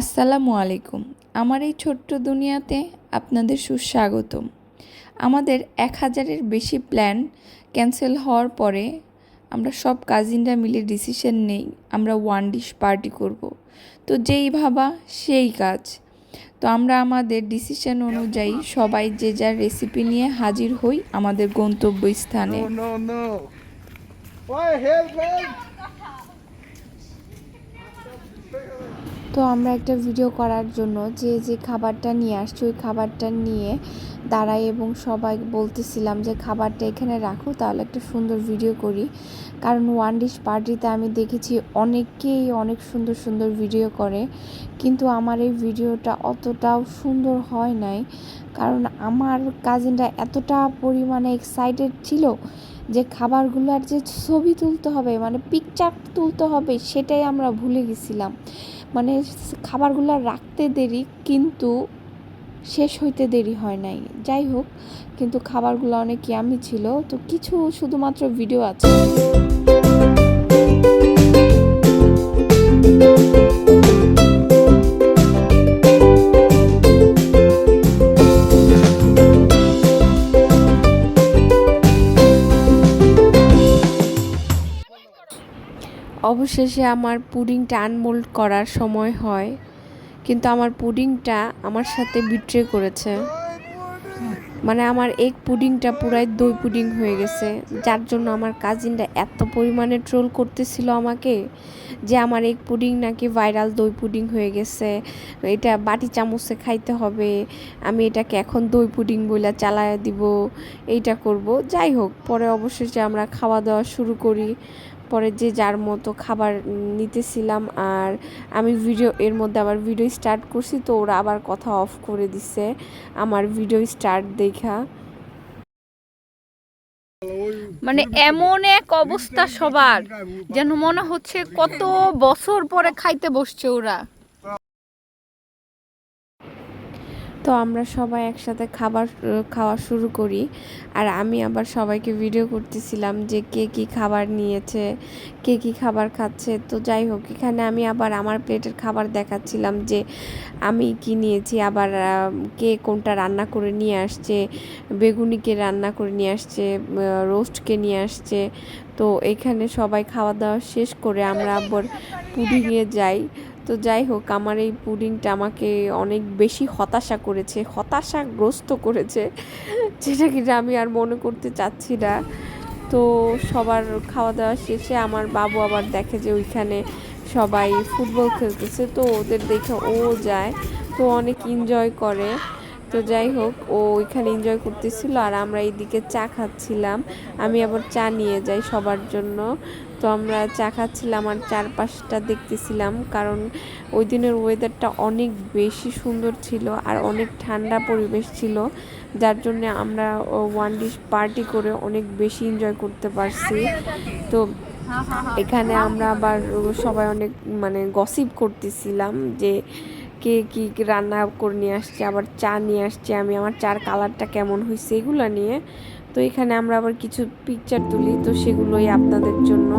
আসসালামু আলাইকুম। আমার এই ছোট্ট দুনিয়াতে আপনাদের সুস্বাগতম। আমাদের এক হাজারের বেশি প্ল্যান ক্যান্সেল হওয়ার পরে আমরা সব কাজিনরা মিলে ডিসিশন নেই আমরা ওয়ান ডিশ পার্টি করব। তো যেই ভাবা সেই কাজ। তো আমরা আমাদের ডিসিশন অনুযায়ী সবাই যে যার রেসিপি নিয়ে হাজির হই আমাদের no, no. Why help? তো আমরা একটা ভিডিও করার জন্য যে যে খাবারটা নিয়ে আসছি, ওই খাবারটা নিয়ে দাঁড়াই এবং সবাই বলতেছিলাম যে, খাবারটা এখানে রাখো, তাহলে একটা সুন্দর ভিডিও করি। কারণ ওয়ান ডিশ পার্টিতে আমি দেখেছি অনেকেই অনেক সুন্দর সুন্দর ভিডিও করে। কিন্তু আমার এই ভিডিওটা অতটাও সুন্দর হয় নাই। কারণ আমার কাজিনরা এতটা পরিমাণে এক্সাইটেড ছিল যে খাবারগুলোর যে ছবি তুলতে হবে মানে পিকচার তুলতে হবে, সেটাই আমরা ভুলে গেছিলাম। মানে খাবারগুলো রাখতে দেরি, কিন্তু শেষ হইতে দেরি হয় নাই। যাই হোক, কিন্তু খাবারগুলো অনেক ইয়ামি ছিল। তো কিছু শুধুমাত্র ভিডিও আছে। অবশেষে আমার পুডিংটা আনমোল্ড করার সময় হয়। কিন্তু আমার পুডিংটা আমার সাথে বিট্রে করেছে। মানে আমার এক পুডিংটা পুরাই দই পুডিং হয়ে গেছে। যার জন্য আমার কাজিনরা এত পরিমাণে ট্রোল করতেছিল আমাকে যে আমার এক পুডিং নাকি ভাইরাল দই পুডিং হয়ে গেছে। এটা বাটি চামচে খাইতে হবে। আমি এটাকে এখন দই পুডিং বইলা চালায় দিব। এইটা করব। যাই হোক, পরে অবশেষে আমরা খাওয়া দাওয়া শুরু করি। পরে যে যার মতো খাবার নিতেছিলাম আর আমি ভিডিও এর মধ্যে আবার ভিডিও স্টার্ট করছি, তো ওরা আবার কথা অফ করে দিছে আমার ভিডিও স্টার্ট দেখা। মানে এমন এক অবস্থা সবার, যেন মনে হচ্ছে কত বছর পরে খাইতে বসছে ওরা। তো আমরা সবাই একসাথে খাবার খাওয়া শুরু করি। আর আমি আবার সবাইকে ভিডিও করতেছিলাম যে কে কি খাবার নিয়েছে, কে কি খাবার খাচ্ছে। তো যাই হোক, এখানে আমি আবার আমার প্লেটের খাবার দেখাচ্ছিলাম যে আমি কি নিয়েছি, আবার কে কোনটা রান্না করে নিয়ে আসছে বেগুনিকে রান্না করে নিয়ে আসছে রোস্টকে নিয়ে আসছে। তো এখানে সবাই খাওয়া দাওয়া শেষ করে আমরা আবার পুডিংয়ে যাই। তো যাই হোক, আমার এই পুডিংটা আমাকে অনেক বেশি হতাশা করেছে, হতাশাগ্রস্ত করেছে, যেটা কি আমি আর মনে করতে চাচ্ছি না। তো সবার খাওয়া দাওয়া শেষে আমার বাবু আবার দেখে যে ওইখানে সবাই ফুটবল খেলতেছে, তো ওদের দেখে ও যায়, তো অনেক এনজয় করে। তো যাই হোক, ও ওইখানে এনজয় করতেছিল আর আমরা এইদিকে চা খাচ্ছিলাম। আমি আবার চা নিয়ে যাই সবার জন্য। তো আমরা চা খাচ্ছিলাম আর চারপাশটা দেখতেছিলাম কারণ ওই দিনের ওয়েদারটা অনেক বেশি সুন্দর ছিল আর অনেক ঠান্ডা পরিবেশ ছিল, যার জন্য আমরা ওয়ান ডিশ পার্টি করে অনেক বেশি এনজয় করতে পারছি। তো এখানে আমরা আবার সবাই অনেক মানে গসিপ করতেছিলাম যে কে কি রান্না করে নিয়ে আসছে, আবার চা নিয়ে আসছে, আমি আমার চার কালারটা কেমন হয়েছে এগুলো নিয়ে। তো এখানে আমরা আবার কিছু পিকচার তুলি, তো সেগুলোই আপনাদের জন্য।